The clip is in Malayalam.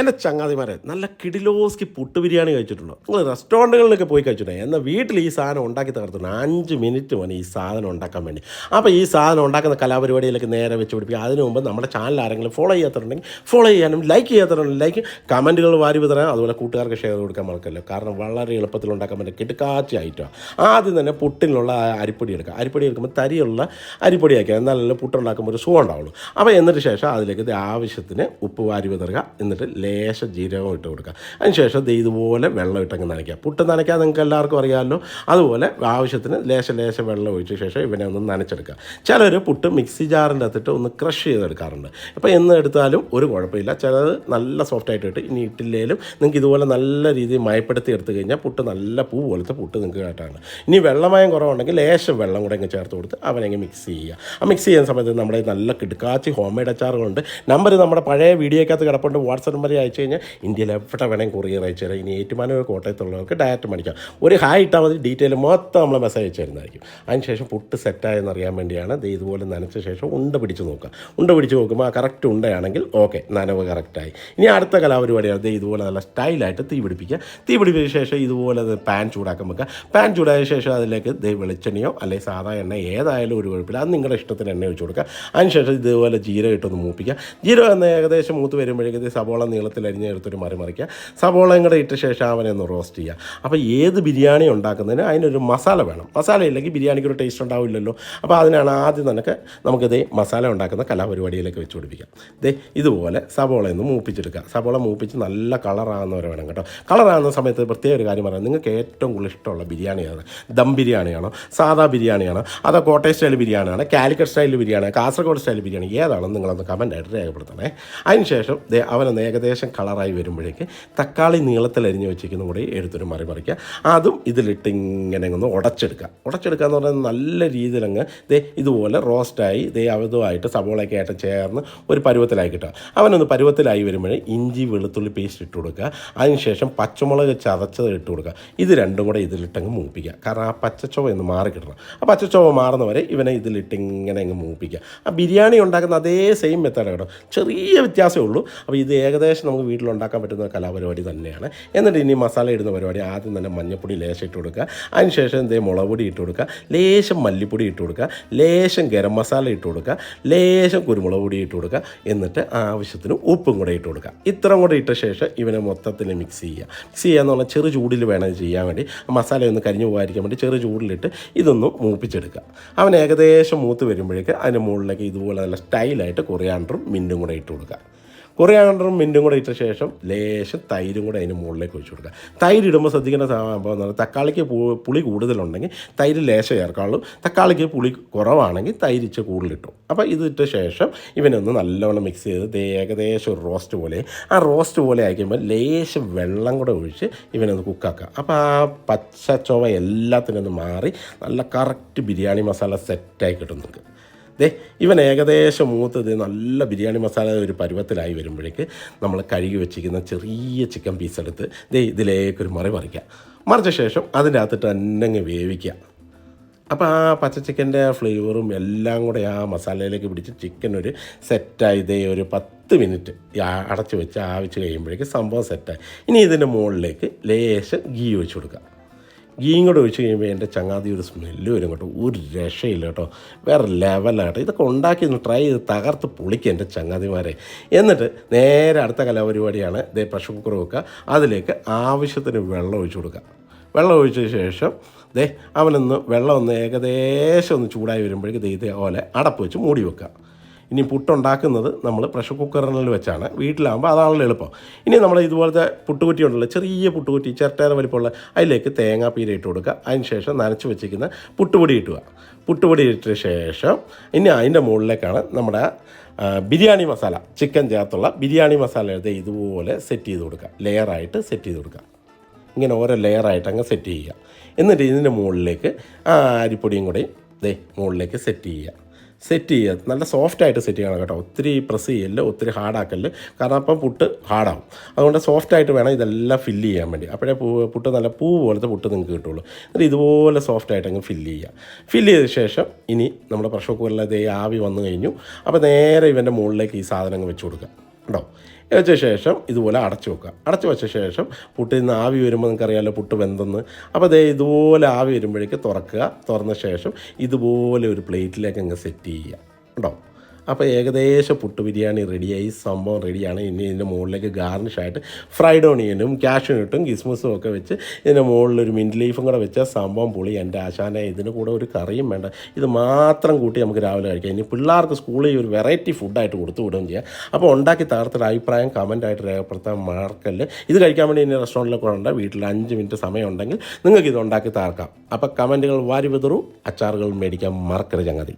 എന്റെ ചങ്ങാതിമാരെ നല്ല കിടിലോസ്കി പുട്ട് ബിരിയാണി കഴിച്ചിട്ടുണ്ടോ? നിങ്ങൾ റെസ്റ്റോറന്റുകളിലൊക്കെ പോയി കഴിച്ചിട്ടുണ്ടോ? എന്നാൽ വീട്ടിൽ ഈ സാധനം ഉണ്ടാക്കി തകർത്തുണ്ട് അഞ്ച് മിനിറ്റ് മതി ഈ സാധനം ഉണ്ടാക്കാൻ വേണ്ടി. അപ്പോൾ ഈ സാധനം ഉണ്ടാക്കുന്ന കലാപരിപാടിയിലേക്ക് നേരെ വെച്ച് പിടിപ്പിക്കുക. അതിനു മുമ്പ് നമ്മുടെ ചാനൽ ആരെങ്കിലും ഫോളോ ചെയ്യാത്തതുണ്ടെങ്കിൽ ഫോളോ ചെയ്യാനും ലൈക്ക് ചെയ്യാത്തതുണ്ടെങ്കിൽ ലൈക്ക് കമന്റുകൾ വാരി വിതറാൻ അതുപോലെ കൂട്ടുകാർക്ക് ഷെയർ കൊടുക്കാൻ മറക്കല്ലോ? കാരണം വളരെ എളുപ്പത്തിൽ ഉണ്ടാക്കാൻ പറ്റും കിടക്കാച്ച ഐറ്റമാണ് ആദ്യം തന്നെ പുട്ടിനുള്ള അരിപ്പൊടി എടുക്കുക. അരിപ്പൊടി എടുക്കുമ്പോൾ തരിയുള്ള അരിപ്പൊടി ആക്കുക. എന്നാലല്ലേ പുട്ടുണ്ടാക്കുമ്പോൾ ഒരു സുഖം ഉണ്ടാവുള്ളൂ. അപ്പോൾ എന്നിട്ട് ശേഷം അതിലേക്ക് ആവശ്യത്തിന് ഉപ്പ് വാരി വിതറുക. എന്നിട്ട് ലേശം ജീരകം ഇട്ട് കൊടുക്കുക. അതിനുശേഷം ഇതുപോലെ വെള്ളം ഇട്ടങ്ങ് നനയ്ക്കുക. പുട്ട് നനയ്ക്കാൻ നിങ്ങൾക്ക് എല്ലാവർക്കും അറിയാമല്ലോ. അതുപോലെ ആവശ്യത്തിന് ലേശം ലേശം വെള്ളം ഒഴിച്ച ശേഷം ഇവനെ ഒന്ന് നനച്ചെടുക്കുക. ചിലർ പുട്ട് മിക്സി ജാറിന്റെ അകത്തിട്ട് ഒന്ന് ക്രഷ് ചെയ്തെടുക്കാറുണ്ട്. അപ്പോൾ എന്ന് എടുത്താലും ഒരു കുഴപ്പമില്ല. ചിലത് നല്ല സോഫ്റ്റായിട്ട് ഇട്ട് ഇനി ഇട്ടില്ലെങ്കിലും നിങ്ങൾക്ക് ഇതുപോലെ നല്ല രീതിയിൽ മയപ്പെടുത്തി എടുത്തു കഴിഞ്ഞാൽ പുട്ട് നല്ല പൂ പോലത്തെ പുട്ട് നിങ്ങൾക്ക് കേട്ടാണ്. ഇനി വെള്ളമയം കുറവുണ്ടെങ്കിൽ ലേശം വെള്ളം കൂടെ അങ്ങ് ചേർത്ത് കൊടുത്ത് അവനങ്ങ് മിക്സ് ചെയ്യുക. ആ മിക്സ് ചെയ്യുന്ന സമയത്ത് നമ്മുടെ നല്ല കിടുക്കാച്ചി ഹോം മെയ്ഡ് അച്ചാറുകളുണ്ട്. നമ്പർ നമ്മുടെ പഴയ വീഡിയോക്കകത്ത് കിടപ്പുണ്ട്. വാട്സപ്പ് നമ്പർ അയച്ചു കഴിഞ്ഞാൽ ഇന്ത്യയിൽ എവിടെ വേണമെങ്കിൽ കൊറിയർ അയച്ചു തരാം. ഇനി ഏറ്റുമാനൂർ കോട്ടയത്തുള്ളവർക്ക് ഡയറക്റ്റ് മേടിക്കാം. ഒരു ഹായ് ഇട്ടാൽ മതി ഡീറ്റെയിൽ മൊത്തം നമ്മൾ മെസ്സേജ് അയച്ചു തരുന്നതായിരിക്കും. അതിനുശേഷം പുട്ട് സെറ്റായെന്ന് അറിയാൻ വേണ്ടിയാണ് ഇത് ഇതുപോലെ നനച്ച ശേഷം ഉണ്ട പിടിച്ച് നോക്കുക. ഉണ്ട പിടിച്ച് നോക്കുമ്പോൾ ആ കറക്റ്റ് ഉണ്ടയാണെങ്കിൽ ഓക്കെ നനവ് കറക്റ്റായി ഇനി അടുത്ത കലാപരിപാടിയാണ് ഇതുപോലെ നല്ല സ്റ്റൈലായിട്ട് തീ പിടിപ്പിക്കുക. തീ പിടിപ്പിച്ച ശേഷം ഇതുപോലെ പാൻ ചൂടാക്കാൻ വെക്കുക. പാൻ ചൂടായ ശേഷം അതിലേക്ക് വെളിച്ചെണ്ണയോ അല്ലെങ്കിൽ സാധാ എണ്ണ ഏതായാലും ഒരു കുഴപ്പമില്ല. അത് നിങ്ങളുടെ ഇഷ്ടത്തിന് എണ്ണ ഒഴിച്ച് കൊടുക്കുക. അതിനുശേഷം ഇതുപോലെ ജീരകം ഇട്ടൊന്ന് മൂപ്പിക്കുക. ജീരകം എന്ന ഏകദേശം മൂത്ത് വരുമ്പോഴേക്കും സവോള സബോള നീളത്തിൽ അരിഞ്ഞ് എടുത്തൊരു മറി മറിക്കുക. സവോളയും കൂടെ ഇട്ട ശേഷം അവനെ ഒന്ന് റോസ്റ്റ് ചെയ്യുക. അപ്പോൾ ഏത് ബിരിയാണി ഉണ്ടാക്കുന്നതിന് അതിനൊരു മസാല വേണം. മസാല ഇല്ലെങ്കിൽ ബിരിയാണിക്ക് ഒരു ടേസ്റ്റ് ഉണ്ടാവില്ലല്ലോ. അപ്പോൾ അതിനാണ് ആദ്യം നമുക്ക് നമുക്കിത് മസാല ഉണ്ടാക്കുന്ന കലാപരിപാടിയിലേക്ക് വെച്ച് പിടിപ്പിക്കാം. ദേ ഇതുപോലെ സവോള ഒന്ന് മൂപ്പിച്ചെടുക്കുക. സവോള മൂപ്പിച്ച് നല്ല കളറാകുന്നവരെ വേണം കേട്ടോ. കളറാകുന്ന സമയത്ത് പ്രത്യേക ഒരു കാര്യം പറയാം. നിങ്ങൾക്ക് ഏറ്റവും കൂടുതൽ ഇഷ്ടമുള്ള ബിരിയാണി ആണ് ദം ബിരിയാണിയാണോ? സാധാ ബിരിയാണിയാണോ? അതോ കോട്ടയം സ്റ്റൈൽ ബിരിയാണിയാണോ? കാലിക്കറ്റ് സ്റ്റൈൽ ബിരിയാണി കാസർഗോഡ് സ്റ്റൈൽ ബിരിയാണി ഏതാണെന്ന് നിങ്ങളൊന്ന് കമന്റായിട്ട് രേഖപ്പെടുത്തണേ. അതിനുശേഷം അവനൊന്ന് ഏകദേശം കളറായി വരുമ്പോഴേക്ക് തക്കാളി നീളത്തിൽ അരിഞ്ഞ് വെച്ചിരിക്കുന്ന കൂടി എടുത്തൊരു മറി മറിക്കുക അതും ഇതിലിട്ട് ഇങ്ങനെ ഒന്ന് ഉടച്ചെടുക്കുക. ഉടച്ചെടുക്കുക എന്ന് പറഞ്ഞാൽ നല്ല രീതിയിൽ അങ്ങ് ദേ ഇതുപോലെ റോസ്റ്റായി ദേ അതുമായിട്ട് സവോളയൊക്കെ ആയിട്ട് ചേർന്ന് ഒരു പരുവത്തിലായി കിട്ടുക. അവനൊന്ന് പരുവത്തിലായി വരുമ്പോഴേ ഇഞ്ചി വെളുത്തുള്ളി പേസ്റ്റ് ഇട്ട് കൊടുക്കുക. അതിനുശേഷം പച്ചമുളക് ചതച്ചത് ഇട്ട് കൊടുക്കുക. ഇത് രണ്ടും കൂടെ ഇതിലിട്ടങ്ങ് മൂപ്പിക്കുക. കാരണം ആ പച്ചച്ചോവ ഒന്ന് മാറി കിട്ടണം ആ പച്ചച്ചോവ മാറുന്നവരെ ഇവനെ ഇതിലിട്ട് ഇങ്ങനെ അങ്ങ് മൂപ്പിക്കുക. ആ ബിരിയാണി ഉണ്ടാക്കുന്ന അതേ സെയിം മെത്തേഡ് കേട്ടോ. ചെറിയ വ്യത്യാസമേ ഉള്ളൂ. അപ്പോൾ ഇത് ഏകദേശം നമുക്ക് വീട്ടിലുണ്ടാക്കാൻ പറ്റുന്ന കലാപരിപാടി തന്നെയാണ്. എന്നിട്ട് ഇനി മസാല ഇടുന്ന പരിപാടി ആദ്യം തന്നെ മഞ്ഞപ്പൊടി ലേശം ഇട്ട് കൊടുക്കുക. അതിനുശേഷം എന്തേ മുളക് പൊടി ഇട്ട് കൊടുക്കുക. ലേശം മല്ലിപ്പൊടി ഇട്ട് കൊടുക്കുക. ലേശം ഗരം മസാല ഇട്ട് കൊടുക്കുക. ലേശം കുരുമുളക് പൊടി ഇട്ട് കൊടുക്കുക. എന്നിട്ട് ആവശ്യത്തിന് ഉപ്പും കൂടെ ഇട്ട് കൊടുക്കുക. ഇത്രയും കൂടെ ഇട്ട ശേഷം ഇവനെ മൊത്തത്തിൽ മിക്സ് ചെയ്യുക. മിക്സ് ചെയ്യുക എന്ന് പറഞ്ഞാൽ ചെറു ചൂടിൽ വേണം ചെയ്യാൻ വേണ്ടി. മസാല ഒന്ന് കരിഞ്ഞു പോകാതിരിക്കാൻ വേണ്ടി ചെറു ചൂടിലിട്ട് ഇതൊന്ന് മൂപ്പിച്ചെടുക്കുക. അവൻ ഏകദേശം മൂത്ത് വരുമ്പോഴേക്ക് അതിന്റെ മുകളിലേക്ക് ഇതുപോലെ നല്ല സ്റ്റൈലായിട്ട് കൊറിയാണ്ടറും മിന്നും കൂടെ ഇട്ട് കൊടുക്കുക. കൊറിയാണ്ടറും മിന്റും കൂടെ ഇട്ട ശേഷം ലേശം തൈരും കൂടെ അതിന് മുകളിലേക്ക് ഒഴിച്ചു കൊടുക്കുക. തൈര് ഇടുമ്പോൾ ശ്രദ്ധിക്കേണ്ട സംഭവം എന്ന് തക്കാളിക്ക് പുളി കൂടുതലുണ്ടെങ്കിൽ തൈര് ലേശം ചേർക്കാവുള്ളൂ തക്കാളിക്ക് പുളി കുറവാണെങ്കിൽ തൈര് ഇച്ച കൂടുതലിട്ടു അപ്പോൾ ഇത് ഇട്ട ശേഷം ഇവനൊന്ന് നല്ലവണ്ണം മിക്സ് ചെയ്ത് ഏകദേശം ഒരു റോസ്റ്റ് പോലെ ആ റോസ്റ്റ് പോലെ ആയിക്കുമ്പോൾ ലേശം വെള്ളം കൂടെ ഒഴിച്ച് ഇവനൊന്ന് കുക്കാക്കുക അപ്പോൾ ആ പച്ച ചൊവ എല്ലാത്തിനും ഒന്ന് മാറി നല്ല കറക്റ്റ് ബിരിയാണി മസാല സെറ്റായി കിട്ടും നിങ്ങൾക്ക് ദേ ഇവൻ ഏകദേശം മൂത്തത് നല്ല ബിരിയാണി മസാല ഒരു പരുവത്തിലായി വരുമ്പോഴേക്ക് നമ്മൾ കഴുകി വെച്ചിരിക്കുന്ന ചെറിയ ചിക്കൻ പീസ് എടുത്ത് ദേ ഇതിലേക്കൊരു മറി പറിക്കുക മറിച്ച ശേഷം അതിന്റെ അകത്തിട്ട് തന്നെ അങ്ങ് വേവിക്കുക അപ്പോൾ ആ പച്ച ചിക്കന്റെ ഫ്ലേവറും എല്ലാം കൂടെ ആ മസാലയിലേക്ക് പിടിച്ച് ചിക്കൻ ഒരു സെറ്റായി ഇതേ ഒരു പത്ത് മിനിറ്റ് അടച്ച് വെച്ച് ആവിച്ച് കഴിയുമ്പോഴേക്ക് സംഭവം സെറ്റായി ഇനി ഇതിന്റെ മുകളിലേക്ക് ലേശം ഗീ വെച്ച് കൊടുക്കുക ഗീയും കൂടെ ഒഴിച്ച് കഴിയുമ്പോൾ എന്റെ ചങ്ങാതി ഒരു സ്മെല്ല് വരും കേട്ടോ. ഒരു രക്ഷയില്ല കേട്ടോ. വേറെ ലെവലാട്ടോ ഇതൊക്കെ ഉണ്ടാക്കി ഒന്ന് ട്രൈ ചെയ്ത് തകർത്ത് പൊളിക്കുക എന്റെ ചങ്ങാതിമാരെ. എന്നിട്ട് നേരെ അടുത്ത കലാപരിപാടിയാണ്. ഇതേ പ്രഷർ കുക്കർ വെക്കുക. അതിലേക്ക് ആവശ്യത്തിന് വെള്ളം ഒഴിച്ചു കൊടുക്കുക. വെള്ളം ഒഴിച്ച ശേഷം ദേ അവനൊന്ന് വെള്ളം ഒന്ന് ഏകദേശം ഒന്ന് ചൂടായി വരുമ്പോഴേക്ക് ദേ ഇതേപോലെ അടപ്പ് വെച്ച് മൂടി വെക്കുക. ഇനി പുട്ടുണ്ടാക്കുന്നത് നമ്മൾ പ്രഷർ കുക്കറിൽ വെച്ചാണ്. വീട്ടിലാകുമ്പോൾ അതാണല്ലോ എളുപ്പം. ഇനി നമ്മൾ ഇതുപോലത്തെ പുട്ടുകുറ്റി ഉണ്ടല്ലോ ചെറിയ പുട്ടുകുറ്റി ചിരട്ടേറെ വലിപ്പമുള്ള അതിലേക്ക് തേങ്ങാപ്പീര ഇട്ട് കൊടുക്കുക. അതിന് ശേഷം നനച്ച് വെച്ചിരിക്കുന്ന പുട്ടുപൊടി ഇട്ടുക പുട്ടുപൊടി ഇട്ട ശേഷം ഇനി അതിന്റെ മുകളിലേക്കാണ് നമ്മുടെ ബിരിയാണി മസാല ചിക്കൻ ചേർത്തുള്ള ബിരിയാണി മസാല എടുത്ത് ഇതുപോലെ സെറ്റ് ചെയ്ത് കൊടുക്കുക. ലെയറായിട്ട് സെറ്റ് ചെയ്ത് കൊടുക്കുക. ഇങ്ങനെ ഓരോ ലെയറായിട്ട് അങ്ങ് സെറ്റ് ചെയ്യുക. എന്നിട്ട് ഇതിന്റെ മുകളിലേക്ക് ആ അരിപ്പൊടിയും കൂടി ദേ മുകളിലേക്ക് സെറ്റ് ചെയ്യുക. സെറ്റ് ചെയ്യുക നല്ല സോഫ്റ്റായിട്ട് സെറ്റ് ചെയ്യണം കേട്ടോ. ഒത്തിരി പ്രസ് ചെയ്യല്ല ഒത്തിരി ഹാർഡാക്കല്ല് കാരണം അപ്പം പുട്ട് ഹാർഡാവും അതുകൊണ്ട് സോഫ്റ്റ് ആയിട്ട് വേണം ഇതെല്ലാം ഫില്ല് ചെയ്യാൻ വേണ്ടി. അപ്പോഴേ പുട്ട് നല്ല പൂ പോലത്തെ പുട്ട് നിങ്ങൾക്ക് കിട്ടുള്ളൂ. എന്നിട്ട് ഇതുപോലെ സോഫ്റ്റ് ആയിട്ട് അങ്ങ് ഫില്ല് ചെയ്യുക ഫില്ല് ചെയ്ത ശേഷം ഇനി നമ്മുടെ പ്രഷർ കുക്കറിൽ ദേ ആവി വന്നു കഴിഞ്ഞു. അപ്പോൾ നേരെ ഇവന്റെ മുകളിലേക്ക് ഈ സാധനങ്ങൾ വെച്ച് കൊടുക്കുക കേട്ടോ. വെച്ച ശേഷം ഇതുപോലെ അടച്ചു വെക്കുക. അടച്ചു വെച്ച ശേഷം പുട്ടിൽ നിന്ന് ആവി വരുമ്പോൾ നിങ്ങൾക്കറിയാമല്ലോ പുട്ട് വെന്തെന്ന്. അപ്പോൾ അതേ ഇതുപോലെ ആവി വരുമ്പോഴേക്ക് തുറക്കുക. തുറന്ന ശേഷം ഇതുപോലെ ഒരു പ്ലേറ്റിലേക്ക് അങ്ങ് സെറ്റ് ചെയ്യുക. ഉണ്ടോ അപ്പോൾ ഏകദേശം പുട്ട് ബിരിയാണി റെഡിയായി സംഭവം റെഡിയാണ്. ഇനി ഇതിന്റെ മുകളിലേക്ക് ഗാർണിഷായിട്ട് ഫ്രൈഡ് ഓണിയനും കാഷ്യൂ ഇട്ടും കിസ്മസും ഒക്കെ വെച്ച് ഇതിന്റെ മുകളിൽ ഒരു മിന്റ് ലീഫും കൂടെ വെച്ച സംഭവം പൊളി. എന്റെ ആശാനെ ഇതിന് കൂടെ ഒരു കറിയും വേണ്ട. ഇത് മാത്രം കൂട്ടി നമുക്ക് രാവിലെ കഴിക്കാം. ഇനി പിള്ളേർക്ക് സ്കൂളിൽ ഒരു വെറൈറ്റി ഫുഡായിട്ട് കൊടുത്തു വിടുകയും ചെയ്യാം. അപ്പോൾ ഉണ്ടാക്കി തകർത്തൊരു അഭിപ്രായം കമന്റായിട്ട് രേഖപ്പെടുത്താൻ മാർക്കല്ല് ഇത് കഴിക്കാൻ വേണ്ടി ഇനി റെസ്റ്റോറന്റിലൊക്കെ ഉണ്ട് വീട്ടിൽ അഞ്ച് മിനിറ്റ് സമയം ഉണ്ടെങ്കിൽ നിങ്ങൾക്ക് ഇത് ഉണ്ടാക്കി തകർക്കാം. അപ്പോൾ കമന്റുകൾ വാരി വിതറൂ അച്ചാറുകൾ മേടിക്കാൻ മറക്കരുത് ചങ്ങാതി.